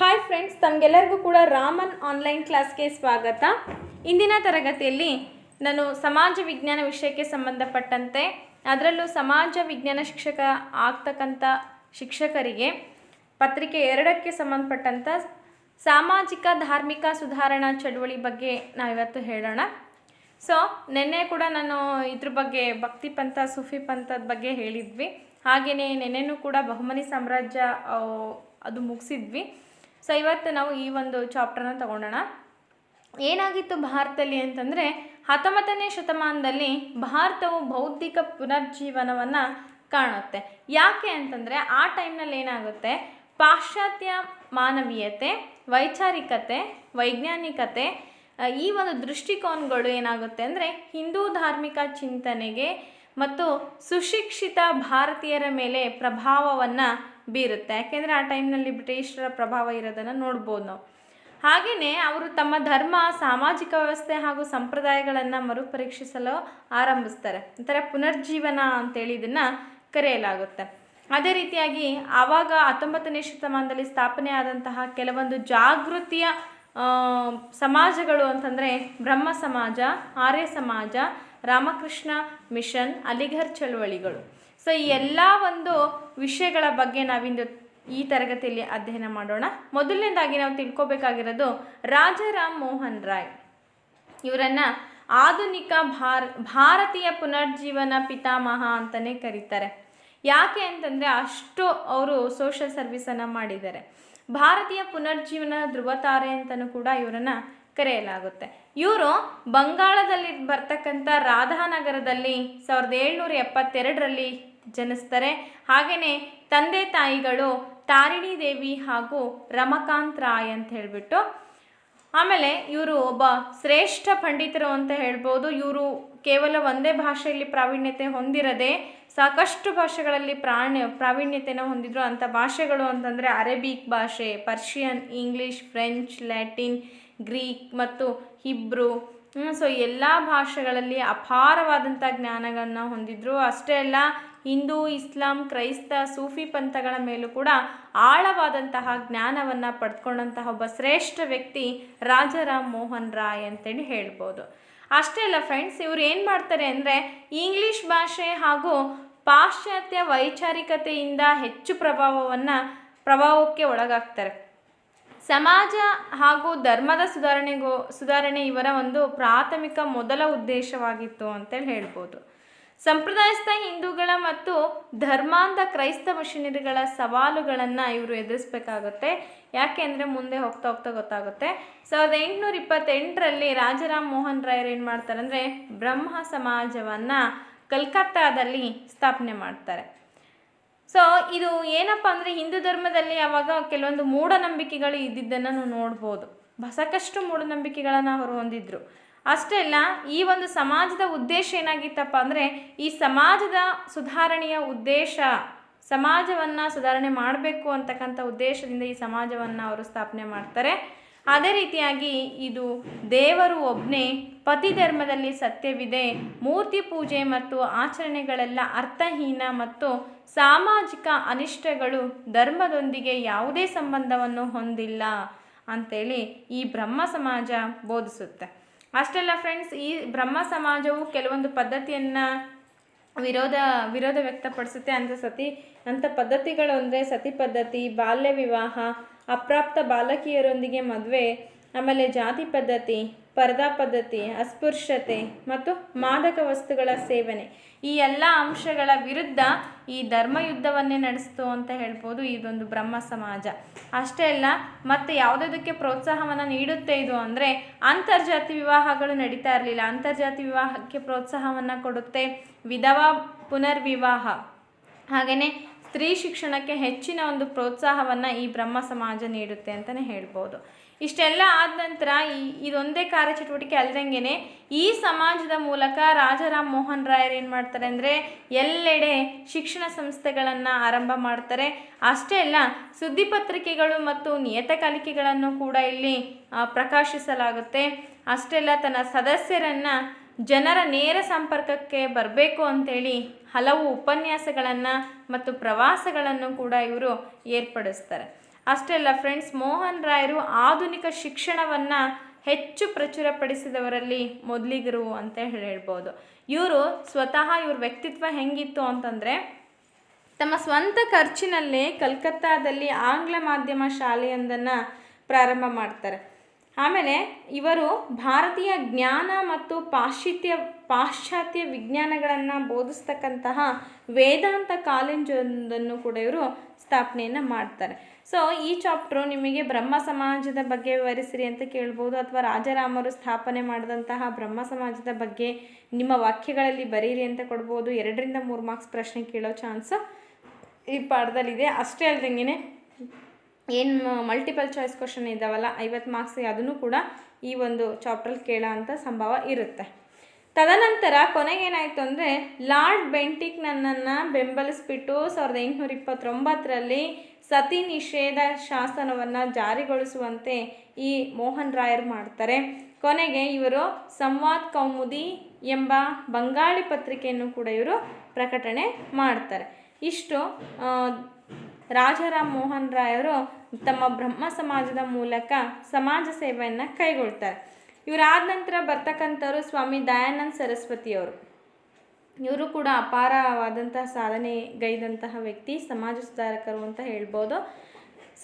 Hi friends ತಮಗೆಲ್ಲರಿಗೂ ಕೂಡ Raman online ಕ್ಲಾಸ್ಗೆ ಸ್ವಾಗತ. ಇಂದಿನ ತರಗತಿಯಲ್ಲಿ ನಾನು ಸಮಾಜ ವಿಜ್ಞಾನ ವಿಷಯಕ್ಕೆ ಸಂಬಂಧಪಟ್ಟಂತೆ, ಅದರಲ್ಲೂ ಸಮಾಜ ವಿಜ್ಞಾನ ಶಿಕ್ಷಕ ಆಗ್ತಕ್ಕಂಥ ಶಿಕ್ಷಕರಿಗೆ ಪತ್ರಿಕೆ ಎರಡಕ್ಕೆ ಸಂಬಂಧಪಟ್ಟಂಥ ಸಾಮಾಜಿಕ ಧಾರ್ಮಿಕ ಸುಧಾರಣಾ ಚಳುವಳಿ ಬಗ್ಗೆ ನಾವಿವತ್ತು ಹೇಳೋಣ. ಸೊ ನಿನ್ನೆ ಕೂಡ ನಾನು ಇದ್ರ ಬಗ್ಗೆ ಭಕ್ತಿ ಪಂಥ, ಸೂಫಿ ಪಂಥದ ಬಗ್ಗೆ ಹೇಳಿದ್ವಿ. ಹಾಗೆಯೇ ನೆನ್ನೆನೂ ಕೂಡ ಬಹುಮನಿ ಸಾಮ್ರಾಜ್ಯ ಅದು ಮುಗಿಸಿದ್ವಿ. ಸೊ ಇವತ್ತು ನಾವು ಈ ಒಂದು ಚಾಪ್ಟರ್ನ ತಗೊಂಡೋಣ. ಏನಾಗಿತ್ತು ಭಾರತದಲ್ಲಿ ಅಂತಂದರೆ ಹತ್ತೊಂಬತ್ತನೇ ಶತಮಾನದಲ್ಲಿ ಭಾರತವು ಬೌದ್ಧಿಕ ಪುನರ್ಜೀವನವನ್ನು ಕಾಣುತ್ತೆ. ಯಾಕೆ ಅಂತಂದರೆ ಆ ಟೈಮ್ನಲ್ಲಿ ಏನಾಗುತ್ತೆ? ಪಾಶ್ಚಾತ್ಯ ಮಾನವೀಯತೆ, ವೈಚಾರಿಕತೆ, ವೈಜ್ಞಾನಿಕತೆ ಈ ಒಂದು ದೃಷ್ಟಿಕೋನಗಳು ಏನಾಗುತ್ತೆ ಅಂದರೆ ಹಿಂದೂ ಧಾರ್ಮಿಕ ಚಿಂತನೆಗೆ ಮತ್ತು ಸುಶಿಕ್ಷಿತ ಭಾರತೀಯರ ಮೇಲೆ ಪ್ರಭಾವವನ್ನು ಬೀರುತ್ತೆ. ಯಾಕೆಂದರೆ ಆ ಟೈಮ್ನಲ್ಲಿ ಬ್ರಿಟಿಷರ ಪ್ರಭಾವ ಇರೋದನ್ನು ನೋಡ್ಬೋದು ನಾವು. ಹಾಗೆಯೇ ಅವರು ತಮ್ಮ ಧರ್ಮ, ಸಾಮಾಜಿಕ ವ್ಯವಸ್ಥೆ ಹಾಗೂ ಸಂಪ್ರದಾಯಗಳನ್ನು ಮರುಪರೀಕ್ಷಿಸಲು ಆರಂಭಿಸ್ತಾರೆ. ಒಂಥರ ಪುನರ್ಜೀವನ ಅಂತೇಳಿ ಇದನ್ನು ಕರೆಯಲಾಗುತ್ತೆ. ಅದೇ ರೀತಿಯಾಗಿ ಆವಾಗ ಹತ್ತೊಂಬತ್ತನೇ ಶತಮಾನದಲ್ಲಿ ಸ್ಥಾಪನೆ ಆದಂತಹ ಕೆಲವೊಂದು ಜಾಗೃತಿಯ ಸಮಾಜಗಳು ಅಂತಂದರೆ ಬ್ರಹ್ಮ ಸಮಾಜ, ಆರ್ಯ ಸಮಾಜ, ರಾಮಕೃಷ್ಣ ಮಿಷನ್, ಅಲಿಘರ್ ಚಳುವಳಿಗಳು. ಸೊ ಈ ಎಲ್ಲ ಒಂದು ವಿಷಯಗಳ ಬಗ್ಗೆ ನಾವಿಂದು ಈ ತರಗತಿಯಲ್ಲಿ ಅಧ್ಯಯನ ಮಾಡೋಣ. ಮೊದಲನೇದಾಗಿ ನಾವು ತಿಳ್ಕೊಬೇಕಾಗಿರೋದು ರಾಜಾರಾಮ್ ಮೋಹನ್ ರಾಯ್. ಇವರನ್ನ ಆಧುನಿಕ ಭಾರ, ಭಾರತೀಯ ಪುನರ್ಜೀವನ ಪಿತಾಮಹ ಅಂತಲೇ ಕರೀತಾರೆ. ಯಾಕೆ ಅಂತಂದರೆ ಅಷ್ಟು ಅವರು ಸೋಷಲ್ ಸರ್ವಿಸನ್ನು ಮಾಡಿದ್ದಾರೆ. ಭಾರತೀಯ ಪುನರ್ಜೀವನ ಧ್ರುವತಾರೆ ಅಂತಲೂ ಕೂಡ ಇವರನ್ನು ಕರೆಯಲಾಗುತ್ತೆ. ಇವರು ಬಂಗಾಳದಲ್ಲಿ ಬರ್ತಕ್ಕಂಥ ರಾಧಾನಗರದಲ್ಲಿ ಸಾವಿರದ ಏಳ್ನೂರ ಎಪ್ಪತ್ತೆರಡರಲ್ಲಿ ಜನಿಸ್ತಾರೆ. ಹಾಗೆಯೇ ತಂದೆ ತಾಯಿಗಳು ತಾರಿಣಿ ದೇವಿ ಹಾಗೂ ರಮಕಾಂತ್ ರಾಯ್ ಅಂತ ಹೇಳಿಬಿಟ್ಟು, ಆಮೇಲೆ ಇವರು ಒಬ್ಬ ಶ್ರೇಷ್ಠ ಪಂಡಿತರು ಅಂತ ಹೇಳ್ಬೋದು. ಇವರು ಕೇವಲ ಒಂದೇ ಭಾಷೆಯಲ್ಲಿ ಪ್ರಾವೀಣ್ಯತೆ ಹೊಂದಿರದೆ ಸಾಕಷ್ಟು ಭಾಷೆಗಳಲ್ಲಿ ಪ್ರಾಣ ಪ್ರಾವೀಣ್ಯತೆಯನ್ನು ಹೊಂದಿದ್ರು. ಅಂಥ ಭಾಷೆಗಳು ಅಂತಂದರೆ ಅರೇಬಿಕ್ ಭಾಷೆ, Persian, English, French, Latin, Greek ಮತ್ತು ಹಿಬ್ರು. ಸೊ ಎಲ್ಲ ಭಾಷೆಗಳಲ್ಲಿ ಅಪಾರವಾದಂಥ ಜ್ಞಾನಗಳನ್ನು ಹೊಂದಿದ್ರು. ಅಷ್ಟೇ ಅಲ್ಲ ಹಿಂದೂ, ಇಸ್ಲಾಂ, ಕ್ರೈಸ್ತ, ಸೂಫಿ ಪಂಥಗಳ ಮೇಲೂ ಕೂಡ ಆಳವಾದಂತಹ ಜ್ಞಾನವನ್ನು ಪಡೆದುಕೊಂಡಂತಹ ಒಬ್ಬ ಶ್ರೇಷ್ಠ ವ್ಯಕ್ತಿ ರಾಜಾರಾಮ್ ಮೋಹನ್ ರಾಯ್ ಅಂತೇಳಿ ಹೇಳ್ಬೋದು. ಅಷ್ಟೇ ಅಲ್ಲ ಫ್ರೆಂಡ್ಸ್ ಇವ್ರು ಏನು ಮಾಡ್ತಾರೆ ಅಂದರೆ ಇಂಗ್ಲಿಷ್ ಭಾಷೆ ಹಾಗೂ ಪಾಶ್ಚಾತ್ಯ ವೈಚಾರಿಕತೆಯಿಂದ ಹೆಚ್ಚು ಪ್ರಭಾವವನ್ನು ಪ್ರಭಾವಕ್ಕೆ ಒಳಗಾಗ್ತಾರೆ ಸಮಾಜ ಹಾಗೂ ಧರ್ಮದ ಸುಧಾರಣೆಗೋ, ಸುಧಾರಣೆ ಇವರ ಒಂದು ಪ್ರಾಥಮಿಕ ಮೊದಲ ಉದ್ದೇಶವಾಗಿತ್ತು ಅಂತೇಳಿ ಹೇಳ್ಬೋದು. ಸಂಪ್ರದಾಯಸ್ಥ ಹಿಂದೂಗಳ ಮತ್ತು ಧರ್ಮಾಂಧ ಕ್ರೈಸ್ತ ಮಿಷನರಿಗಳ ಸವಾಲುಗಳನ್ನು ಇವರು ಎದುರಿಸಬೇಕಾಗುತ್ತೆ. ಯಾಕೆ ಅಂದರೆ ಮುಂದೆ ಹೋಗ್ತಾ ಹೋಗ್ತಾ ಗೊತ್ತಾಗುತ್ತೆ. ಸಾವಿರದ ಎಂಟುನೂರ ಇಪ್ಪತ್ತೆಂಟರಲ್ಲಿ ರಾಜಾರಾಮ್ ಮೋಹನ್ ರಾಯರು ಏನು ಮಾಡ್ತಾರೆ ಅಂದರೆ ಬ್ರಹ್ಮ ಸಮಾಜವನ್ನು ಕಲ್ಕತ್ತಾದಲ್ಲಿ ಸ್ಥಾಪನೆ ಮಾಡ್ತಾರೆ. ಸೊ ಇದು ಏನಪ್ಪ ಅಂದರೆ ಹಿಂದೂ ಧರ್ಮದಲ್ಲಿ ಅವಾಗ ಕೆಲವೊಂದು ಮೂಢನಂಬಿಕೆಗಳು ಇದ್ದಿದ್ದನ್ನು ನೋಡ್ಬೋದು. ಸಾಕಷ್ಟು ಮೂಢನಂಬಿಕೆಗಳನ್ನು ಅವರು ಹೊಂದಿದ್ರು. ಅಷ್ಟೇ ಅಲ್ಲ, ಈ ಒಂದು ಸಮಾಜದ ಉದ್ದೇಶ ಏನಾಗಿತ್ತಪ್ಪ ಅಂದರೆ, ಈ ಸಮಾಜದ ಸುಧಾರಣೆಯ ಉದ್ದೇಶ, ಸಮಾಜವನ್ನು ಸುಧಾರಣೆ ಮಾಡಬೇಕು ಅಂತಕ್ಕಂಥ ಉದ್ದೇಶದಿಂದ ಈ ಸಮಾಜವನ್ನು ಅವರು ಸ್ಥಾಪನೆ ಮಾಡ್ತಾರೆ. ಅದೇ ರೀತಿಯಾಗಿ ಇದು ದೇವರು ಒಬ್ಬನೇ ಪತಿ ಧರ್ಮದಲ್ಲಿ ಸತ್ಯವಿದೆ, ಮೂರ್ತಿ ಪೂಜೆ ಮತ್ತು ಆಚರಣೆಗಳೆಲ್ಲ ಅರ್ಥಹೀನ ಮತ್ತು ಸಾಮಾಜಿಕ ಅನಿಷ್ಟಗಳು ಧರ್ಮದೊಂದಿಗೆ ಯಾವುದೇ ಸಂಬಂಧವನ್ನು ಹೊಂದಿಲ್ಲ ಅಂತೇಳಿ ಈ ಬ್ರಹ್ಮ ಸಮಾಜ ಬೋಧಿಸುತ್ತೆ. ಅಷ್ಟೆಲ್ಲ ಫ್ರೆಂಡ್ಸ್ ಈ ಬ್ರಹ್ಮ ಸಮಾಜವು ಕೆಲವೊಂದು ಪದ್ಧತಿಯನ್ನು ವಿರೋಧ ವಿರೋಧ ವ್ಯಕ್ತಪಡಿಸುತ್ತೆ. ಅಂತ ಸತಿ ಅಂಥ ಪದ್ಧತಿಗಳು ಅಂದರೆ ಸತಿ ಪದ್ಧತಿ, ಬಾಲ್ಯ ವಿವಾಹ, ಅಪ್ರಾಪ್ತ ಬಾಲಕಿಯರೊಂದಿಗೆ ಮದುವೆ, ಆಮೇಲೆ ಜಾತಿ ಪದ್ಧತಿ ಪರ್ದಾ ಪದ್ಧತಿ ಅಸ್ಪೃಶ್ಯತೆ ಮತ್ತು ಮಾದಕ ವಸ್ತುಗಳ ಸೇವನೆ. ಈ ಎಲ್ಲ ಅಂಶಗಳ ವಿರುದ್ಧ ಈ ಧರ್ಮ ಯುದ್ಧವನ್ನೇ ನಡೆಸ್ತು ಅಂತ ಹೇಳ್ಬೋದು ಇದೊಂದು ಬ್ರಹ್ಮ ಸಮಾಜ. ಅಷ್ಟೇ ಅಲ್ಲ, ಮತ್ತು ಯಾವುದಕ್ಕೆ ಪ್ರೋತ್ಸಾಹವನ್ನು ನೀಡುತ್ತೆ ಇದು ಅಂದರೆ ಅಂತರ್ಜಾತಿ ವಿವಾಹಗಳು ನಡೀತಾ ಇರಲಿಲ್ಲ. ಅಂತರ್ಜಾತಿ ವಿವಾಹಕ್ಕೆ ಪ್ರೋತ್ಸಾಹವನ್ನು ಕೊಡುತ್ತೆ ವಿಧವಾ ಪುನರ್ವಿವಾಹ. ಹಾಗೆಯೇ ಸ್ತ್ರೀ ಶಿಕ್ಷಣಕ್ಕೆ ಹೆಚ್ಚಿನ ಒಂದು ಪ್ರೋತ್ಸಾಹವನ್ನು ಈ ಬ್ರಹ್ಮ ಸಮಾಜ ನೀಡುತ್ತೆ ಅಂತಲೇ ಹೇಳ್ಬೋದು. ಇಷ್ಟೆಲ್ಲ ಆದ ನಂತರ ಈ, ಇದೊಂದೇ ಕಾರ್ಯಚಟುವಟಿಕೆ ಅಲ್ದಂಗೆ ಈ ಸಮಾಜದ ಮೂಲಕ ರಾಜಾರಾಮ್ ಮೋಹನ್ ರಾಯರು ಏನು ಮಾಡ್ತಾರೆ ಅಂದರೆ ಎಲ್ಲೆಡೆ ಶಿಕ್ಷಣ ಸಂಸ್ಥೆಗಳನ್ನು ಆರಂಭ ಮಾಡ್ತಾರೆ. ಅಷ್ಟೇ ಅಲ್ಲ ಸುದ್ದಿಪತ್ರಿಕೆಗಳು ಮತ್ತು ನಿಯತಕಾಲಿಕೆಗಳನ್ನು ಕೂಡ ಇಲ್ಲಿ ಪ್ರಕಾಶಿಸಲಾಗುತ್ತೆ. ಅಷ್ಟೆಲ್ಲ ತನ್ನ ಸದಸ್ಯರನ್ನು ಜನರ ನೇರ ಸಂಪರ್ಕಕ್ಕೆ ಬರಬೇಕು ಅಂತೇಳಿ ಹಲವು ಉಪನ್ಯಾಸಗಳನ್ನು ಮತ್ತು ಪ್ರವಾಸಗಳನ್ನು ಕೂಡ ಇವರು ಏರ್ಪಡಿಸ್ತಾರೆ. ಅಷ್ಟೇ ಅಲ್ಲ ಫ್ರೆಂಡ್ಸ್ ಮೋಹನ್ ರಾಯರು ಆಧುನಿಕ ಶಿಕ್ಷಣವನ್ನು ಹೆಚ್ಚು ಪ್ರಚುರಪಡಿಸಿದವರಲ್ಲಿ ಮೊದಲಿಗರು ಅಂತ ಹೇಳ್ಬೋದು. ಇವರು ಸ್ವತಃ ಇವ್ರ ವ್ಯಕ್ತಿತ್ವ ಹೆಂಗಿತ್ತು ಅಂತಂದರೆ, ತಮ್ಮ ಸ್ವಂತ ಖರ್ಚಿನಲ್ಲೇ ಕಲ್ಕತ್ತಾದಲ್ಲಿ ಆಂಗ್ಲ ಮಾಧ್ಯಮ ಶಾಲೆಯೊಂದನ್ನು ಪ್ರಾರಂಭ ಮಾಡ್ತಾರೆ. ಆಮೇಲೆ ಇವರು ಭಾರತೀಯ ಜ್ಞಾನ ಮತ್ತು ಪಾಶ್ಚಿತ್ಯ ಪಾಶ್ಚಾತ್ಯ ವಿಜ್ಞಾನಗಳನ್ನು ಬೋಧಿಸ್ತಕ್ಕಂತಹ ವೇದಾಂತ ಕಾಲೇಜೊಂದನ್ನು ಕೂಡ ಇವರು ಸ್ಥಾಪನೆಯನ್ನು ಮಾಡ್ತಾರೆ. ಸೊ ಈ ಚಾಪ್ಟ್ರು ನಿಮಗೆ ಬ್ರಹ್ಮ ಸಮಾಜದ ಬಗ್ಗೆ ವಿವರಿಸಿರಿ ಅಂತ ಕೇಳ್ಬೋದು, ಅಥವಾ ರಾಜಾರಾಮರು ಸ್ಥಾಪನೆ ಮಾಡಿದಂತಹ ಬ್ರಹ್ಮ ಸಮಾಜದ ಬಗ್ಗೆ ನಿಮ್ಮ ವಾಕ್ಯಗಳಲ್ಲಿ ಬರೀರಿ ಅಂತ ಕೊಡ್ಬೋದು, ಎರಡರಿಂದ ಮೂರು ಮಾರ್ಕ್ಸ್ ಪ್ರಶ್ನೆ ಕೇಳೋ ಚಾನ್ಸ್ ಈ ಪಾಠದಲ್ಲಿದೆ. ಅಷ್ಟೇ ಅಲ್ದಂಗೆ ಏನು ಮಲ್ಟಿಪಲ್ ಚಾಯ್ಸ್ ಕ್ವಶನ್ ಇದ್ದಾವಲ್ಲ ಐವತ್ತು ಮಾರ್ಕ್ಸ್ ಅದನ್ನು ಕೂಡ ಈ ಒಂದು ಚಾಪ್ಟ್ರಲ್ಲಿ ಕೇಳೋ ಅಂಥ ಸಂಭವ ಇರುತ್ತೆ. ತದನಂತರ ಕೊನೆಗೇನಾಯಿತು ಅಂದರೆ ಲಾರ್ಡ್ ಬೆಂಟಿಕ್ ನನ್ನನ್ನು ಬೆಂಬಲಿಸ್ಬಿಟ್ಟು ಸಾವಿರದ ಎಂಟುನೂರ ಇಪ್ಪತ್ತೊಂಬತ್ತರಲ್ಲಿ ಸತಿ ನಿಷೇಧ ಶಾಸನವನ್ನು ಜಾರಿಗೊಳಿಸುವಂತೆ ಈ ಮೋಹನ್ ರಾಯರ್ ಮಾಡ್ತಾರೆ. ಕೊನೆಗೆ ಇವರು ಸಂವಾದ್ ಕೌಮುದಿ ಎಂಬ ಬಂಗಾಳಿ ಪತ್ರಿಕೆಯನ್ನು ಕೂಡ ಇವರು ಪ್ರಕಟಣೆ ಮಾಡ್ತಾರೆ. ಇಷ್ಟು ರಾಜಾರಾಮ್ ಮೋಹನ್ ರಾಯರು ತಮ್ಮ ಬ್ರಹ್ಮ ಸಮಾಜದ ಮೂಲಕ ಸಮಾಜ ಸೇವೆಯನ್ನು ಕೈಗೊಳ್ತಾರೆ. ಇವರಾದ ನಂತರ ಬರ್ತಕ್ಕಂಥವ್ರು ಸ್ವಾಮಿ ದಯಾನಂದ ಸರಸ್ವತಿಯವರು ಇವರು ಕೂಡ ಅಪಾರವಾದಂತಹ ಸಾಧನೆಗೈದಂತಹ ವ್ಯಕ್ತಿ, ಸಮಾಜ ಸುಧಾರಕರು ಅಂತ ಹೇಳ್ಬೋದು.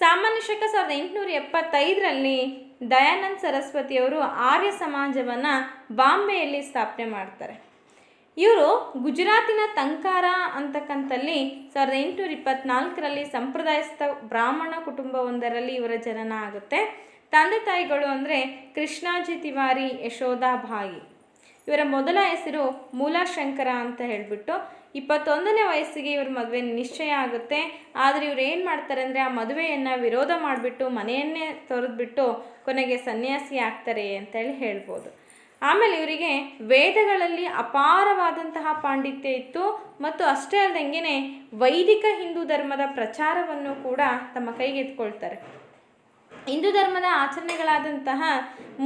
ಸಾಮಾನ್ಯ ಶಕ ಸಾವಿರದ ಎಂಟುನೂರ ಎಪ್ಪತ್ತೈದರಲ್ಲಿ ದಯಾನಂದ ಸರಸ್ವತಿಯವರು ಆರ್ಯ ಸಮಾಜವನ್ನು ಬಾಂಬೆಯಲ್ಲಿ ಸ್ಥಾಪನೆ ಮಾಡ್ತಾರೆ. ಇವರು ಗುಜರಾತಿನ ತಂಕಾರ ಅಂತಕ್ಕಂಥಲ್ಲಿ ಸಾವಿರದ ಎಂಟುನೂರ ಇಪ್ಪತ್ನಾಲ್ಕರಲ್ಲಿ ಸಂಪ್ರದಾಯಸ್ಥ ಬ್ರಾಹ್ಮಣ ಕುಟುಂಬವೊಂದರಲ್ಲಿ ಇವರ ಜನನ ಆಗುತ್ತೆ. ತಂದೆ ತಾಯಿಗಳು ಅಂದರೆ ಕೃಷ್ಣಾಜಿ ತಿವಾರಿ ಯಶೋಧಾಬಾಯಿ ಇವರ ಮೊದಲ ಹೆಸರು ಮೂಲಾಶಂಕರ ಅಂತ ಹೇಳಿಬಿಟ್ಟು ಇಪ್ಪತ್ತೊಂದನೇ ವಯಸ್ಸಿಗೆ ಇವ್ರ ಮದುವೆ ನಿಶ್ಚಯ ಆಗುತ್ತೆ. ಆದರೆ ಇವ್ರು ಏನು ಮಾಡ್ತಾರೆ ಅಂದರೆ ಆ ಮದುವೆಯನ್ನು ವಿರೋಧ ಮಾಡಿಬಿಟ್ಟು ಮನೆಯನ್ನೇ ತೊರೆದ್ಬಿಟ್ಟು ಕೊನೆಗೆ ಸನ್ಯಾಸಿ ಆಗ್ತಾರೆ ಅಂತೇಳಿ ಹೇಳ್ಬೋದು. ಆಮೇಲೆ ಇವರಿಗೆ ವೇದಗಳಲ್ಲಿ ಅಪಾರವಾದಂತಹ ಪಾಂಡಿತ್ಯ ಇತ್ತು ಮತ್ತು ಅಷ್ಟೇ ಅಲ್ಲದಂಗೆ ವೈದಿಕ ಹಿಂದೂ ಧರ್ಮದ ಪ್ರಚಾರವನ್ನು ಕೂಡ ತಮ್ಮ ಕೈಗೆ ಎತ್ಕೊಳ್ತಾರೆ ಹಿಂದೂ ಧರ್ಮದ ಆಚರಣೆಗಳಾದಂತಹ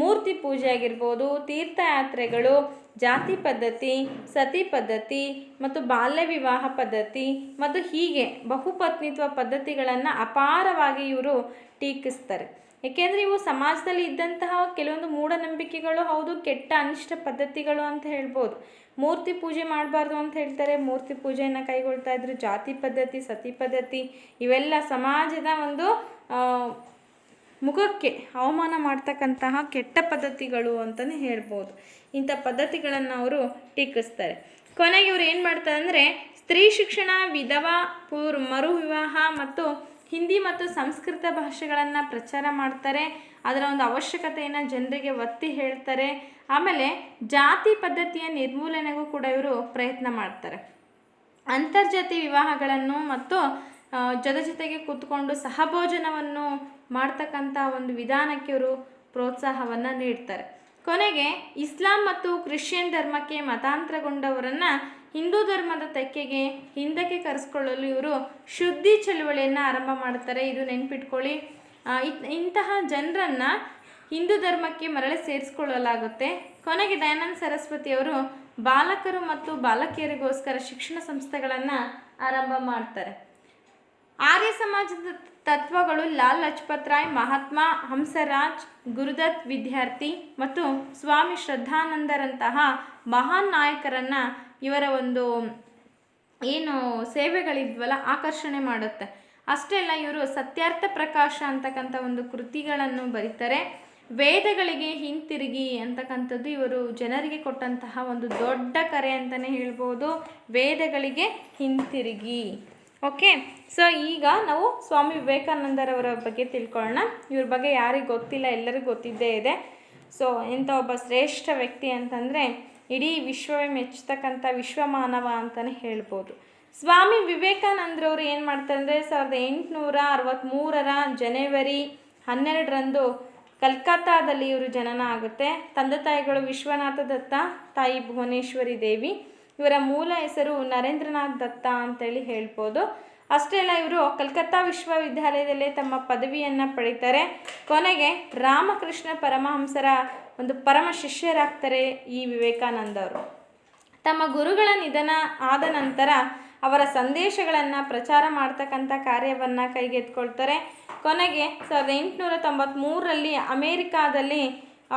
ಮೂರ್ತಿ ಪೂಜೆ ಆಗಿರ್ಬೋದು, ತೀರ್ಥಯಾತ್ರೆಗಳು, ಜಾತಿ ಪದ್ಧತಿ, ಸತಿ ಪದ್ಧತಿ ಮತ್ತು ಬಾಲ್ಯ ವಿವಾಹ ಪದ್ಧತಿ ಮತ್ತು ಹೀಗೆ ಬಹುಪತ್ನಿತ್ವ ಪದ್ಧತಿಗಳನ್ನು ಅಪಾರವಾಗಿ ಇವರು ಟೀಕಿಸ್ತಾರೆ. ಏಕೆಂದರೆ ಇವು ಸಮಾಜದಲ್ಲಿ ಇದ್ದಂತಹ ಕೆಲವೊಂದು ಮೂಢನಂಬಿಕೆಗಳು ಹೌದು, ಕೆಟ್ಟ ಅನಿಷ್ಟ ಪದ್ಧತಿಗಳು ಅಂತ ಹೇಳ್ಬೋದು. ಮೂರ್ತಿ ಪೂಜೆ ಮಾಡಬಾರ್ದು ಅಂತ ಹೇಳ್ತಾರೆ, ಮೂರ್ತಿ ಪೂಜೆಯನ್ನು ಕೈಗೊಳ್ತಾ ಇದ್ರು, ಜಾತಿ ಪದ್ಧತಿ, ಸತಿ ಪದ್ಧತಿ ಇವೆಲ್ಲ ಸಮಾಜದ ಒಂದು ಮುಖಕ್ಕೆ ಅವಮಾನ ಮಾಡ್ತಕ್ಕಂತಹ ಕೆಟ್ಟ ಪದ್ಧತಿಗಳು ಅಂತಲೇ ಹೇಳ್ಬೋದು. ಇಂಥ ಪದ್ಧತಿಗಳನ್ನು ಅವರು ಟೀಕಿಸ್ತಾರೆ. ಕೊನೆಗೆ ಇವ್ರು ಏನು ಮಾಡ್ತಾರೆ ಅಂದರೆ, ಸ್ತ್ರೀ ಶಿಕ್ಷಣ, ವಿಧವಾ, ಪೂರ್, ಮರು ವಿವಾಹ ಮತ್ತು ಹಿಂದಿ ಮತ್ತು ಸಂಸ್ಕೃತ ಭಾಷೆಗಳನ್ನು ಪ್ರಚಾರ ಮಾಡ್ತಾರೆ. ಅದರ ಒಂದು ಅವಶ್ಯಕತೆಯನ್ನು ಜನರಿಗೆ ಒತ್ತಿ ಹೇಳ್ತಾರೆ. ಆಮೇಲೆ ಜಾತಿ ಪದ್ಧತಿಯ ನಿರ್ಮೂಲನೆಗೂ ಕೂಡ ಇವರು ಪ್ರಯತ್ನ ಮಾಡ್ತಾರೆ. ಅಂತರ್ಜಾತಿ ವಿವಾಹಗಳನ್ನು ಮತ್ತು ಜೊತೆ ಜೊತೆಗೆ ಕೂತ್ಕೊಂಡು ಸಹಭೋಜನವನ್ನು ಮಾಡ್ತಕ್ಕಂಥ ಒಂದು ವಿಧಾನಕ್ಕೆ ಅವರು ಪ್ರೋತ್ಸಾಹವನ್ನು ನೀಡ್ತಾರೆ. ಕೊನೆಗೆ ಇಸ್ಲಾಂ ಮತ್ತು ಕ್ರಿಶ್ಚಿಯನ್ ಧರ್ಮಕ್ಕೆ ಮತಾಂತರಗೊಂಡವರನ್ನು ಹಿಂದೂ ಧರ್ಮದ ತೆಕ್ಕೆಗೆ ಹಿಂದಕ್ಕೆ ಕರೆಸ್ಕೊಳ್ಳಲು ಇವರು ಶುದ್ಧಿ ಚಳುವಳಿಯನ್ನು ಆರಂಭ ಮಾಡ್ತಾರೆ. ಇದು ನೆನ್ಪಿಟ್ಕೊಳ್ಳಿ. ಇಂತಹ ಜನರನ್ನು ಹಿಂದೂ ಧರ್ಮಕ್ಕೆ ಮರಳಿ ಸೇರಿಸ್ಕೊಳ್ಳಲಾಗುತ್ತೆ. ಕೊನೆಗೆ ದಯಾನಂದ ಸರಸ್ವತಿಯವರು ಬಾಲಕರು ಮತ್ತು ಬಾಲಕಿಯರಿಗೋಸ್ಕರ ಶಿಕ್ಷಣ ಸಂಸ್ಥೆಗಳನ್ನು ಆರಂಭ ಮಾಡ್ತಾರೆ. ಆರ್ಯ ಸಮಾಜದ ತತ್ವಗಳು ಲಾಲ್ ಲಜಪತ್ ರಾಯ್, ಮಹಾತ್ಮ ಹಂಸರಾಜ್, ಗುರುದತ್ ವಿದ್ಯಾರ್ಥಿ ಮತ್ತು ಸ್ವಾಮಿ ಶ್ರದ್ಧಾನಂದರಂತಹ ಮಹಾನ್ ನಾಯಕರನ್ನ ಇವರ ಒಂದು ಏನು ಸೇವೆಗಳಿದ್ವಲ್ಲ, ಆಕರ್ಷಣೆ ಮಾಡುತ್ತೆ. ಅಷ್ಟೇ ಅಲ್ಲ, ಇವರು ಸತ್ಯಾರ್ಥ ಪ್ರಕಾಶ ಅಂತಕ್ಕಂಥ ಒಂದು ಕೃತಿಗಳನ್ನು ಬರೀತಾರೆ. ವೇದಗಳಿಗೆ ಹಿಂತಿರುಗಿ ಅಂತಕ್ಕಂಥದ್ದು ಇವರು ಜನರಿಗೆ ಕೊಟ್ಟಂತಹ ಒಂದು ದೊಡ್ಡ ಕರೆ ಅಂತಲೇ ಹೇಳ್ಬೋದು. ವೇದಗಳಿಗೆ ಹಿಂತಿರುಗಿ. ಓಕೆ ಸೊ ಈಗ ನಾವು ಸ್ವಾಮಿ ವಿವೇಕಾನಂದರವರ ಬಗ್ಗೆ ತಿಳ್ಕೊಳ್ಳೋಣ. ಇವ್ರ ಬಗ್ಗೆ ಯಾರಿಗೆ ಗೊತ್ತಿಲ್ಲ, ಎಲ್ಲರಿಗೂ ಗೊತ್ತಿದ್ದೇ ಇದೆ. ಸೊ ಇಂಥ ಒಬ್ಬ ಶ್ರೇಷ್ಠ ವ್ಯಕ್ತಿ ಅಂತಂದರೆ ಇಡೀ ವಿಶ್ವವೇ ಮೆಚ್ಚತಕ್ಕಂಥ ವಿಶ್ವಮಾನವ ಅಂತಲೇ ಹೇಳ್ಬೋದು. ಸ್ವಾಮಿ ವಿವೇಕಾನಂದರವರು ಏನು ಮಾಡ್ತಾರೆ ಅಂದರೆ ಸಾವಿರದ ಎಂಟುನೂರ ಅರವತ್ತ್ಮೂರರ ಜನವರಿ ಹನ್ನೆರಡರಂದು ಕಲ್ಕತ್ತಾದಲ್ಲಿ ಇವರು ಜನನ ಆಗುತ್ತೆ. ತಂದೆ ತಾಯಿಗಳು ವಿಶ್ವನಾಥ ದತ್ತ, ತಾಯಿ ಭುವನೇಶ್ವರಿ ದೇವಿ. ಇವರ ಮೂಲ ಹೆಸರು ನರೇಂದ್ರನಾಥ್ ದತ್ತ ಅಂತೇಳಿ ಹೇಳ್ಬೋದು. ಅಷ್ಟೇ ಅಲ್ಲ ಇವರು ಕಲ್ಕತ್ತಾ ವಿಶ್ವವಿದ್ಯಾಲಯದಲ್ಲೇ ತಮ್ಮ ಪದವಿಯನ್ನು ಪಡಿತಾರೆ. ಕೊನೆಗೆ ರಾಮಕೃಷ್ಣ ಪರಮಹಂಸರ ಒಂದು ಪರಮ ಶಿಷ್ಯರಾಗ್ತಾರೆ ಈ ವಿವೇಕಾನಂದ ಅವರು. ತಮ್ಮ ಗುರುಗಳ ನಿಧನ ಆದ ನಂತರ ಅವರ ಸಂದೇಶಗಳನ್ನು ಪ್ರಚಾರ ಮಾಡ್ತಕ್ಕಂಥ ಕಾರ್ಯವನ್ನು ಕೈಗೆತ್ಕೊಳ್ತಾರೆ ಕೊನೆಗೆ ಸಾವಿರದ ಎಂಟುನೂರ ತೊಂಬತ್ತ್ಮೂರರಲ್ಲಿ ಅಮೇರಿಕಾದಲ್ಲಿ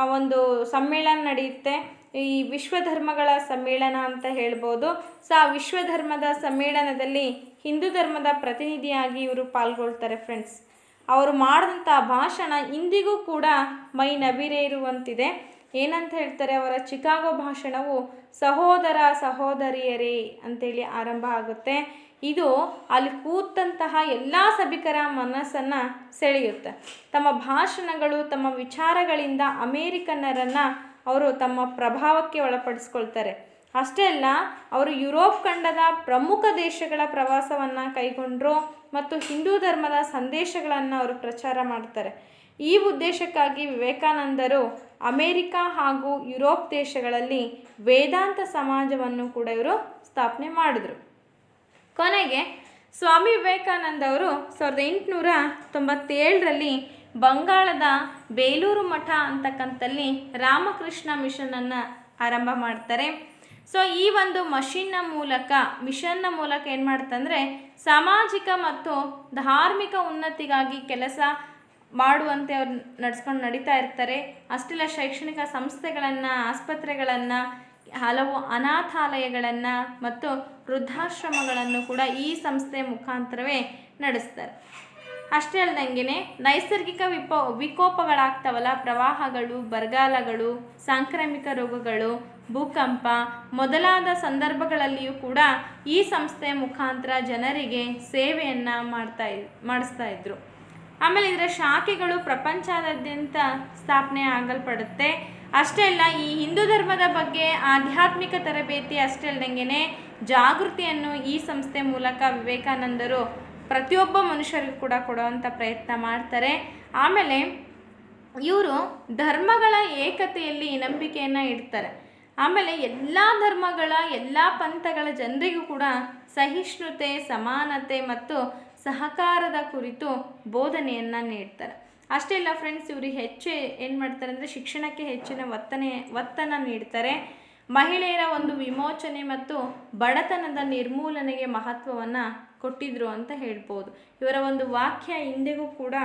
ಒಂದು ಸಮ್ಮೇಳನ ನಡೆಯುತ್ತೆ. ಈ ವಿಶ್ವ ಧರ್ಮಗಳ ಸಮ್ಮೇಳನ ಅಂತ ಹೇಳ್ಬೋದು. ಸೊ, ಆ ವಿಶ್ವ ಧರ್ಮದ ಸಮ್ಮೇಳನದಲ್ಲಿ ಹಿಂದೂ ಧರ್ಮದ ಪ್ರತಿನಿಧಿಯಾಗಿ ಇವರು ಪಾಲ್ಗೊಳ್ತಾರೆ ಫ್ರೆಂಡ್ಸ್ ಅವರು ಮಾಡಿದಂಥ ಭಾಷಣ ಇಂದಿಗೂ ಕೂಡ ಮೈ ನವಿರೇ ಇರುವಂತಿದೆ. ಏನಂತ ಹೇಳ್ತಾರೆ, ಅವರ ಚಿಕಾಗೋ ಭಾಷಣವು ಸಹೋದರ ಸಹೋದರಿಯರೇ ಅಂತೇಳಿ ಆರಂಭ ಆಗುತ್ತೆ. ಇದು ಅಲ್ಲಿ ಕೂತಂತಹ ಎಲ್ಲ ಸಭಿಕರ ಮನಸ್ಸನ್ನು ಸೆಳೆಯುತ್ತೆ. ತಮ್ಮ ಭಾಷಣಗಳು, ತಮ್ಮ ವಿಚಾರಗಳಿಂದ ಅಮೇರಿಕನ್ನರನ್ನು ಅವರು ತಮ್ಮ ಪ್ರಭಾವಕ್ಕೆ ಒಳಪಡಿಸ್ಕೊಳ್ತಾರೆ. ಅಷ್ಟೇ ಅಲ್ಲ, ಅವರು ಯುರೋಪ್ ಖಂಡದ ಪ್ರಮುಖ ದೇಶಗಳ ಪ್ರವಾಸವನ್ನು ಕೈಗೊಂಡರು ಮತ್ತು ಹಿಂದೂ ಧರ್ಮದ ಸಂದೇಶಗಳನ್ನು ಅವರು ಪ್ರಚಾರ ಮಾಡ್ತಾರೆ. ಈ ಉದ್ದೇಶಕ್ಕಾಗಿ ವಿವೇಕಾನಂದರು ಅಮೇರಿಕಾ ಹಾಗೂ ಯುರೋಪ್ ದೇಶಗಳಲ್ಲಿ ವೇದಾಂತ ಸಮಾಜವನ್ನು ಕೂಡ ಇವರು ಸ್ಥಾಪನೆ ಮಾಡಿದರು. ಕೊನೆಗೆ ಸ್ವಾಮಿ ವಿವೇಕಾನಂದ ಅವರು ಸಾವಿರದ ಎಂಟುನೂರ ತೊಂಬತ್ತೇಳರಲ್ಲಿ ಬಂಗಾಳದ ಬೇಲೂರು ಮಠ ಅಂತಕ್ಕಂಥಲ್ಲಿ ರಾಮಕೃಷ್ಣ ಮಿಷನನ್ನು ಆರಂಭ ಮಾಡ್ತಾರೆ. ಸೊ ಈ ಒಂದು ಮಷಿನ್ನ ಮೂಲಕ ಮಿಷನ್ನ ಮೂಲಕ ಏನು ಮಾಡ್ತಂದರೆ ಸಾಮಾಜಿಕ ಮತ್ತು ಧಾರ್ಮಿಕ ಉನ್ನತಿಗಾಗಿ ಕೆಲಸ ಮಾಡುವಂತೆ ಅವ್ರು ನಡ್ಸ್ಕೊಂಡು ನಡೀತಾ ಇರ್ತಾರೆ. ಅಷ್ಟೆಲ್ಲ ಶೈಕ್ಷಣಿಕ ಸಂಸ್ಥೆಗಳನ್ನು, ಆಸ್ಪತ್ರೆಗಳನ್ನು ಹಲವು ಅನಾಥಾಲಯಗಳನ್ನು ಮತ್ತು ವೃದ್ಧಾಶ್ರಮಗಳನ್ನು ಕೂಡ ಈ ಸಂಸ್ಥೆ ಮುಖಾಂತರವೇ ನಡೆಸ್ತಾರೆ. ಅಷ್ಟೇ ಅಲ್ದಂಗೆ ನೈಸರ್ಗಿಕ ವಿಪ, ವಿಕೋಪಗಳಾಗ್ತಾವಲ್ಲ, ಪ್ರವಾಹಗಳು, ಬರಗಾಲಗಳು, ಸಾಂಕ್ರಾಮಿಕ ರೋಗಗಳು, ಭೂಕಂಪ ಮೊದಲಾದ ಸಂದರ್ಭಗಳಲ್ಲಿಯೂ ಕೂಡ ಈ ಸಂಸ್ಥೆಯ ಮುಖಾಂತರ ಜನರಿಗೆ ಸೇವೆಯನ್ನು ಮಾಡ್ತಾ ಮಾಡಿಸ್ತಾ ಇದ್ರು. ಆಮೇಲೆ ಇದರ ಶಾಖೆಗಳು ಪ್ರಪಂಚದಾದ್ಯಂತ ಸ್ಥಾಪನೆ ಆಗಲ್ಪಡುತ್ತೆ. ಅಷ್ಟೇ ಅಲ್ಲ, ಈ ಹಿಂದೂ ಧರ್ಮದ ಬಗ್ಗೆ ಆಧ್ಯಾತ್ಮಿಕ ತರಬೇತಿ ಅಷ್ಟೇ ಅಲ್ಲದಂಗೆ ಜಾಗೃತಿಯನ್ನು ಈ ಸಂಸ್ಥೆ ಮೂಲಕ ವಿವೇಕಾನಂದರು ಪ್ರತಿಯೊಬ್ಬ ಮನುಷ್ಯರಿಗೂ ಕೂಡ ಕೊಡುವಂಥ ಪ್ರಯತ್ನ ಮಾಡ್ತಾರೆ. ಆಮೇಲೆ ಇವರು ಧರ್ಮಗಳ ಏಕತೆಯಲ್ಲಿ ನಂಬಿಕೆಯನ್ನು ಇಡ್ತಾರೆ. ಆಮೇಲೆ ಎಲ್ಲ ಧರ್ಮಗಳ, ಎಲ್ಲ ಪಂಥಗಳ ಜನರಿಗೂ ಕೂಡ ಸಹಿಷ್ಣುತೆ, ಸಮಾನತೆ ಮತ್ತು ಸಹಕಾರದ ಕುರಿತು ಬೋಧನೆಯನ್ನು ನೀಡ್ತಾರೆ. ಅಷ್ಟೇ ಇಲ್ಲ ಫ್ರೆಂಡ್ಸ್ ಇವರು ಹೆಚ್ಚು ಏನು ಮಾಡ್ತಾರೆ ಅಂದರೆ ಶಿಕ್ಷಣಕ್ಕೆ ಹೆಚ್ಚಿನ ಒತ್ತನೆ ಒತ್ತನ್ನು ನೀಡ್ತಾರೆ. ಮಹಿಳೆಯರ ಒಂದು ವಿಮೋಚನೆ ಮತ್ತು ಬಡತನದ ನಿರ್ಮೂಲನೆಗೆ ಮಹತ್ವವನ್ನು ಕೊಟ್ಟಿದ್ರು ಅಂತ ಹೇಳ್ಬೋದು. ಇವರ ಒಂದು ವಾಕ್ಯ ಇಂದಿಗೂ ಕೂಡ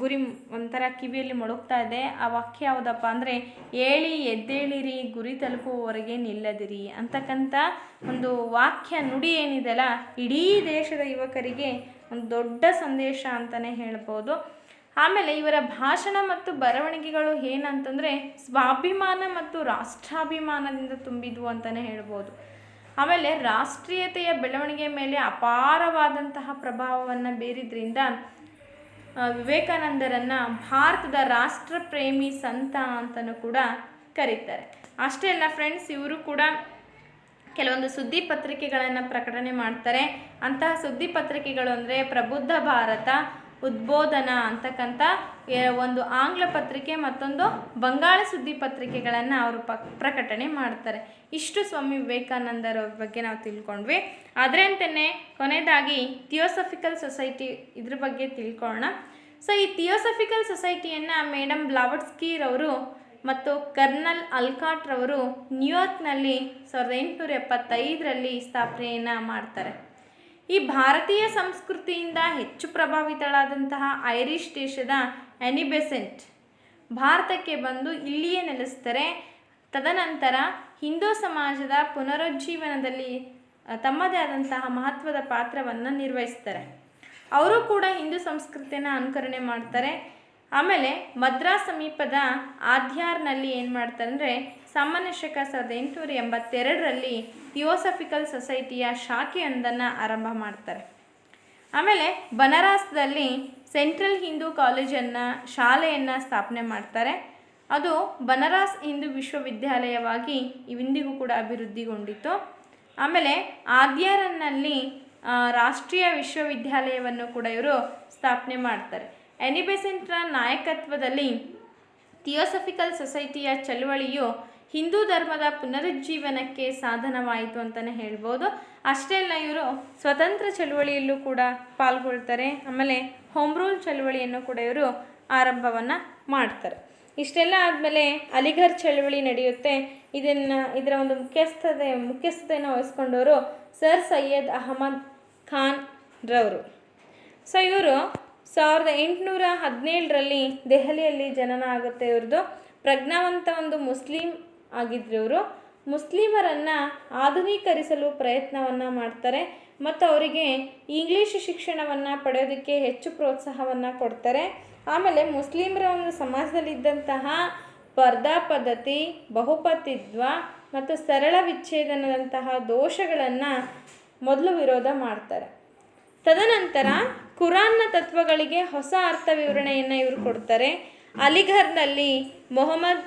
ಗುರಿ ಒಂಥರ ಕಿವಿಯಲ್ಲಿ ಮೊಳಗ್ತಾ ಇದೆ. ಆ ವಾಕ್ಯ ಯಾವುದಪ್ಪ ಅಂದರೆ, ಏಳಿ ಎದ್ದೇಳಿರಿ, ಗುರಿ ತಲುಪುವವರೆಗೆ ನಿಲ್ಲದಿರಿ ಅಂತಕ್ಕಂಥ ಒಂದು ವಾಕ್ಯ ನುಡಿ ಏನಿದೆಯಲ್ಲ, ಇಡೀ ದೇಶದ ಯುವಕರಿಗೆ ಒಂದು ದೊಡ್ಡ ಸಂದೇಶ ಅಂತಲೇ ಹೇಳ್ಬೋದು. ಆಮೇಲೆ ಇವರ ಭಾಷಣ ಮತ್ತು ಬರವಣಿಗೆಗಳು ಏನಂತಂದರೆ ಸ್ವಾಭಿಮಾನ ಮತ್ತು ರಾಷ್ಟ್ರಾಭಿಮಾನದಿಂದ ತುಂಬಿದ್ವು ಅಂತಲೇ ಹೇಳ್ಬೋದು. ಆಮೇಲೆ ರಾಷ್ಟ್ರೀಯತೆಯ ಬೆಳವಣಿಗೆ ಮೇಲೆ ಅಪಾರವಾದಂತಹ ಪ್ರಭಾವವನ್ನು ಬೀರಿದ್ರಿಂದ ವಿವೇಕಾನಂದರನ್ನು ಭಾರತದ ರಾಷ್ಟ್ರಪ್ರೇಮಿ ಸಂತ ಅಂತಲೂ ಕೂಡ ಕರೀತಾರೆ. ಅಷ್ಟೇ ಅಲ್ಲ ಫ್ರೆಂಡ್ಸ್ ಇವರು ಕೂಡ ಕೆಲವೊಂದು ಸುದ್ದಿ ಪತ್ರಿಕೆಗಳನ್ನು ಪ್ರಕಟಣೆ ಮಾಡ್ತಾರೆ. ಅಂತಹ ಸುದ್ದಿ ಪತ್ರಿಕೆಗಳು ಅಂದರೆ ಪ್ರಬುದ್ಧ ಭಾರತ ಉದ್ಬೋಧನ ಅಂತಕ್ಕಂಥ ಒಂದು ಆಂಗ್ಲ ಪತ್ರಿಕೆ ಮತ್ತೊಂದು ಬಂಗಾಳ ಸುದ್ದಿ ಪತ್ರಿಕೆಗಳನ್ನು ಅವರು ಪ, ಪ್ರಕಟಣೆ ಮಾಡ್ತಾರೆ. ಇಷ್ಟು ಸ್ವಾಮಿ ವಿವೇಕಾನಂದರವ್ರ ಬಗ್ಗೆ ನಾವು ತಿಳ್ಕೊಂಡ್ವಿ. ಅದರಂತೆಯೇ ಕೊನೆಯದಾಗಿ ಥಿಯೋಸಫಿಕಲ್ ಸೊಸೈಟಿ ಇದ್ರ ಬಗ್ಗೆ ತಿಳ್ಕೊಳ್ಳೋಣ. ಸೊ, ಈ ಥಿಯೋಸಫಿಕಲ್ ಸೊಸೈಟಿಯನ್ನು ಮೇಡಮ್ ಬ್ಲಾವಟ್ಸ್ಕೀರವರು ಮತ್ತು ಕರ್ನಲ್ ಅಲ್ಕಾಟ್ರವರು ನ್ಯೂಯಾರ್ಕ್ನಲ್ಲಿ ಸಾವಿರದ ಎಂಟುನೂರ ಎಪ್ಪತ್ತೈದರಲ್ಲಿ ಸ್ಥಾಪನೆಯನ್ನು ಮಾಡ್ತಾರೆ. ಈ ಭಾರತೀಯ ಸಂಸ್ಕೃತಿಯಿಂದ ಹೆಚ್ಚು ಪ್ರಭಾವಿತಳಾದಂತಹ ಐರಿಷ್ ದೇಶದ ಆ್ಯನಿಬೆಸೆಂಟ್ ಭಾರತಕ್ಕೆ ಬಂದು ಇಲ್ಲಿಯೇ ನೆಲೆಸ್ತಾರೆ ತದನಂತರ ಹಿಂದೂ ಸಮಾಜದ ಪುನರುಜ್ಜೀವನದಲ್ಲಿ ತಮ್ಮದೇ ಆದಂತಹ ಮಹತ್ವದ ಪಾತ್ರವನ್ನು ನಿರ್ವಹಿಸ್ತಾರೆ. ಅವರು ಕೂಡ ಹಿಂದೂ ಸಂಸ್ಕೃತಿಯನ್ನು ಅನುಕರಣೆ ಮಾಡ್ತಾರೆ. ಆಮೇಲೆ ಮದ್ರಾಸ್ ಸಮೀಪದ ಆಧ್ಯಾರ್ನಲ್ಲಿ ಏನು ಮಾಡ್ತಾರೆ ಅಂದರೆ ಸಾಮಾನ್ಯ ಶಕ ಸಾವಿರದ ಎಂಟುನೂರ ಎಂಬತ್ತೆರಡರಲ್ಲಿ ಥಿಯೋಸಫಿಕಲ್ ಸೊಸೈಟಿಯ ಶಾಖೆಯೊಂದನ್ನು ಆರಂಭ ಮಾಡ್ತಾರೆ. ಆಮೇಲೆ ಬನಾರಸ್ದಲ್ಲಿ ಸೆಂಟ್ರಲ್ ಹಿಂದೂ ಕಾಲೇಜನ್ನು, ಶಾಲೆಯನ್ನು ಸ್ಥಾಪನೆ ಮಾಡ್ತಾರೆ. ಅದು ಬನಾರಸ್ ಹಿಂದೂ ವಿಶ್ವವಿದ್ಯಾಲಯವಾಗಿ ಇಂದಿಗೂ ಕೂಡ ಅಭಿವೃದ್ಧಿಗೊಂಡಿತು ಆಮೇಲೆ ಆದ್ಯಾರನ್ನಲ್ಲಿ ರಾಷ್ಟ್ರೀಯ ವಿಶ್ವವಿದ್ಯಾಲಯವನ್ನು ಕೂಡ ಇವರು ಸ್ಥಾಪನೆ ಮಾಡ್ತಾರೆ. ಎನಿಬೆಸೆಂಟ್ರ ನಾಯಕತ್ವದಲ್ಲಿ ಥಿಯೋಸಫಿಕಲ್ ಸೊಸೈಟಿಯ ಚಳುವಳಿಯು ಹಿಂದೂ ಧರ್ಮದ ಪುನರುಜ್ಜೀವನಕ್ಕೆ ಸಾಧನವಾಯಿತು ಅಂತಲೇ ಹೇಳ್ಬೋದು. ಅಷ್ಟೇ ಅಲ್ಲ ಇವರು ಸ್ವತಂತ್ರ ಚಳುವಳಿಯಲ್ಲೂ ಕೂಡ ಪಾಲ್ಗೊಳ್ತಾರೆ. ಆಮೇಲೆ ಹೋಮ್ ರೂಲ್ ಚಳುವಳಿಯನ್ನು ಕೂಡ ಇವರು ಆರಂಭವನ್ನು ಮಾಡ್ತಾರೆ. ಇಷ್ಟೆಲ್ಲ ಆದಮೇಲೆ ಅಲಿಘರ್ ಚಳುವಳಿ ನಡೆಯುತ್ತೆ. ಇದನ್ನು ಇದರ ಒಂದು ಮುಖ್ಯಸ್ಥತೆ, ಮುಖ್ಯಸ್ಥತೆಯನ್ನು ವಹಿಸ್ಕೊಂಡವರು ಸರ್ ಸೈಯದ್ ಅಹಮದ್ ಖಾನ್ ರವರು. ಸೊ ಇವರು ಸಾವಿರದ ಎಂಟುನೂರ ಹದಿನೇಳರಲ್ಲಿ ದೆಹಲಿಯಲ್ಲಿ ಜನನ ಆಗುತ್ತೆ ಇವ್ರದ್ದು. ಪ್ರಜ್ಞಾವಂತ ಒಂದು ಮುಸ್ಲಿಂ ಆಗಿದ್ರು ಇವರು ಮುಸ್ಲಿಮರನ್ನು ಆಧುನೀಕರಿಸಲು ಪ್ರಯತ್ನವನ್ನು ಮಾಡ್ತಾರೆ ಮತ್ತು ಅವರಿಗೆ ಇಂಗ್ಲೀಷ್ ಶಿಕ್ಷಣವನ್ನು ಪಡೆಯೋದಕ್ಕೆ ಹೆಚ್ಚು ಪ್ರೋತ್ಸಾಹವನ್ನು ಕೊಡ್ತಾರೆ. ಆಮೇಲೆ ಮುಸ್ಲಿಮರ ಒಂದು ಸಮಾಜದಲ್ಲಿದ್ದಂತಹ ಸ್ಪರ್ಧಾ ಪದ್ಧತಿ, ಬಹುಪತಿತ್ವ ಮತ್ತು ಸರಳ ವಿಚ್ಛೇದನದಂತಹ ದೋಷಗಳನ್ನು ಮೊದಲು ವಿರೋಧ ಮಾಡ್ತಾರೆ. ತದನಂತರ ಕುರಾನ್ನ ತತ್ವಗಳಿಗೆ ಹೊಸ ಅರ್ಥ ವಿವರಣೆಯನ್ನು ಇವರು ಕೊಡ್ತಾರೆ. ಅಲಿಘರ್ನಲ್ಲಿ ಮೊಹಮ್ಮದ್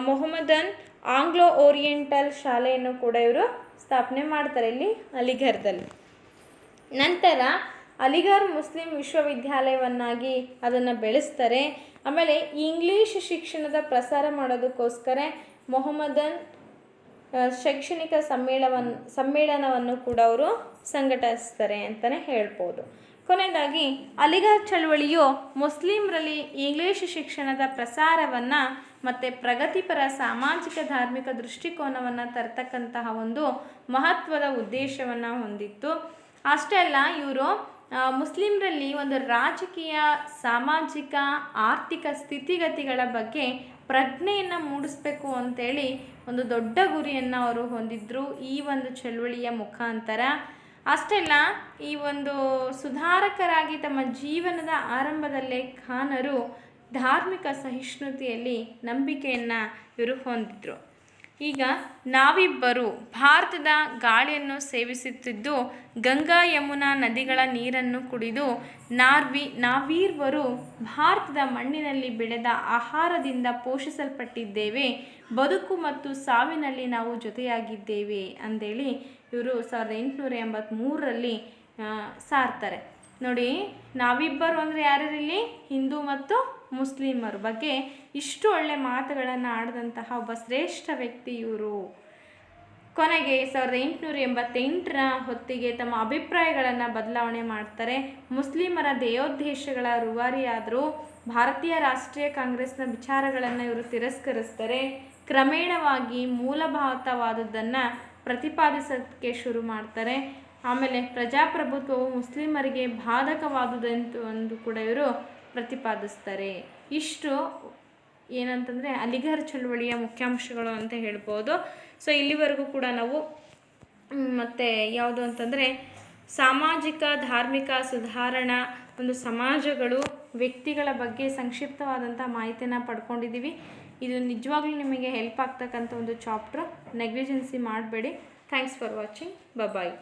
ಮೊಹಮ್ಮದನ್ ಆಂಗ್ಲೋ ಓರಿಯೆಂಟಲ್ ಶಾಲೆಯನ್ನು ಕೂಡ ಇವರು ಸ್ಥಾಪನೆ ಮಾಡ್ತಾರೆ ಇಲ್ಲಿ ಅಲಿಘರ್ದಲ್ಲಿ. ನಂತರ ಅಲಿಗರ್ ಮುಸ್ಲಿಂ ವಿಶ್ವವಿದ್ಯಾಲಯವನ್ನಾಗಿ ಅದನ್ನು ಬೆಳೆಸ್ತಾರೆ. ಆಮೇಲೆ ಇಂಗ್ಲೀಷ್ ಶಿಕ್ಷಣದ ಪ್ರಸಾರ ಮಾಡೋದಕ್ಕೋಸ್ಕರ ಮೊಹಮ್ಮದನ್ ಶೈಕ್ಷಣಿಕ ಸಮ್ಮೇಳನ ಸಮ್ಮೇಳನವನ್ನು ಕೂಡ ಅವರು ಸಂಘಟಿಸ್ತಾರೆ ಅಂತಲೇ ಹೇಳ್ಬೋದು. ಕೊನೆಯದಾಗಿ ಅಲಿಗರ್ ಚಳವಳಿಯು ಮುಸ್ಲಿಮರಲ್ಲಿ ಇಂಗ್ಲೀಷ್ ಶಿಕ್ಷಣದ ಪ್ರಸಾರವನ್ನು ಮತ್ತು ಪ್ರಗತಿಪರ ಸಾಮಾಜಿಕ ಧಾರ್ಮಿಕ ದೃಷ್ಟಿಕೋನವನ್ನು ತರ್ತಕ್ಕಂತಹ ಒಂದು ಮಹತ್ವದ ಉದ್ದೇಶವನ್ನು ಹೊಂದಿತ್ತು. ಅಷ್ಟೇ ಅಲ್ಲ, ಇವರು ಮುಸ್ಲಿಮರಲ್ಲಿ ಒಂದು ರಾಜಕೀಯ, ಸಾಮಾಜಿಕ, ಆರ್ಥಿಕ ಸ್ಥಿತಿಗತಿಗಳ ಬಗ್ಗೆ ಪ್ರಜ್ಞೆಯನ್ನು ಮೂಡಿಸ್ಬೇಕು ಅಂತೇಳಿ ಒಂದು ದೊಡ್ಡ ಗುರಿಯನ್ನು ಅವರು ಹೊಂದಿದ್ರು ಈ ಒಂದು ಚಳುವಳಿಯ ಮುಖಾಂತರ. ಅಷ್ಟೇ ಅಲ್ಲ, ಈ ಒಂದು ಸುಧಾರಕರಾಗಿ ತಮ್ಮ ಜೀವನದ ಆರಂಭದಲ್ಲೇ ಖಾನರು ಧಾರ್ಮಿಕ ಸಹಿಷ್ಣುತೆಯಲ್ಲಿ ನಂಬಿಕೆಯನ್ನು ಇವರು ಹೊಂದಿದ್ರು ಈಗ ನಾವಿಬ್ಬರು ಭಾರತದ ಗಾಳಿಯನ್ನು ಸೇವಿಸುತ್ತಿದ್ದು ಗಂಗಾ ಯಮುನಾ ನದಿಗಳ ನೀರನ್ನು ಕುಡಿದು ನಾರ್ವಿ ನಾವೀರ್ವರು ಭಾರತದ ಮಣ್ಣಿನಲ್ಲಿ ಬೆಳೆದ ಆಹಾರದಿಂದ ಪೋಷಿಸಲ್ಪಟ್ಟಿದ್ದೇವೆ. ಬದುಕು ಮತ್ತು ಸಾವಿನಲ್ಲಿ ನಾವು ಜೊತೆಯಾಗಿದ್ದೇವೆ ಅಂದೇಳಿ ಇವರು ಸಾವಿರದ ಎಂಟುನೂರ ಎಂಬತ್ತ್ಮೂರರಲ್ಲಿ ಸಾರ್ತಾರೆ. ನೋಡಿ, ನಾವಿಬ್ಬರು ಅಂದರೆ ಯಾರಿರಲಿ ಹಿಂದೂ ಮತ್ತು ಮುಸ್ಲಿಮರ ಬಗ್ಗೆ ಇಷ್ಟು ಒಳ್ಳೆ ಮಾತುಗಳನ್ನು ಆಡಿದಂತಹ ಒಬ್ಬ ಶ್ರೇಷ್ಠ ವ್ಯಕ್ತಿ ಇವರು. ಕೊನೆಗೆ ಸಾವಿರದ ಎಂಟುನೂರ ಎಂಬತ್ತೆಂಟರ ಹೊತ್ತಿಗೆ ತಮ್ಮ ಅಭಿಪ್ರಾಯಗಳನ್ನು ಬದಲಾವಣೆ ಮಾಡ್ತಾರೆ. ಮುಸ್ಲಿಮರ ದೇಯೋದ್ದೇಶಗಳ ರೂವಾರಿಯಾದರೂ ಭಾರತೀಯ ರಾಷ್ಟ್ರೀಯ ಕಾಂಗ್ರೆಸ್ನ ವಿಚಾರಗಳನ್ನು ಇವರು ತಿರಸ್ಕರಿಸ್ತಾರೆ. ಕ್ರಮೇಣವಾಗಿ ಮೂಲಭೂತವಾದದ್ದನ್ನು ಪ್ರತಿಪಾದಿಸೋಕ್ಕೆ ಶುರು ಮಾಡ್ತಾರೆ. ಆಮೇಲೆ ಪ್ರಜಾಪ್ರಭುತ್ವವು ಮುಸ್ಲಿಮರಿಗೆ ಬಾಧಕವಾದುದಂತೂ ಒಂದು ಕೂಡ ಇವರು ಪ್ರತಿಪಾದಿಸ್ತಾರೆ. ಇಷ್ಟು ಏನಂತಂದರೆ ಅಲಿಗರ್ ಚಳುವಳಿಯ ಮುಖ್ಯಾಂಶಗಳು ಅಂತ ಹೇಳ್ಬೋದು. ಸೊ ಇಲ್ಲಿವರೆಗೂ ಕೂಡ ನಾವು ಮತ್ತು ಯಾವುದು ಅಂತಂದರೆ ಸಾಮಾಜಿಕ, ಧಾರ್ಮಿಕ ಸುಧಾರಣಾ, ಒಂದು ಸಮಾಜಗಳು ವ್ಯಕ್ತಿಗಳ ಬಗ್ಗೆ ಸಂಕ್ಷಿಪ್ತವಾದಂಥ ಮಾಹಿತಿಯನ್ನು ಪಡ್ಕೊಂಡಿದ್ದೀವಿ ಇದು ನಿಜವಾಗ್ಲೂ ನಿಮಗೆ ಹೆಲ್ಪ್ ಆಗ್ತಕ್ಕಂಥ ಒಂದು ಚಾಪ್ಟ್ರು ನೆಗ್ಲಿಜೆನ್ಸಿ ಮಾಡಬೇಡಿ. Thanks for watching bye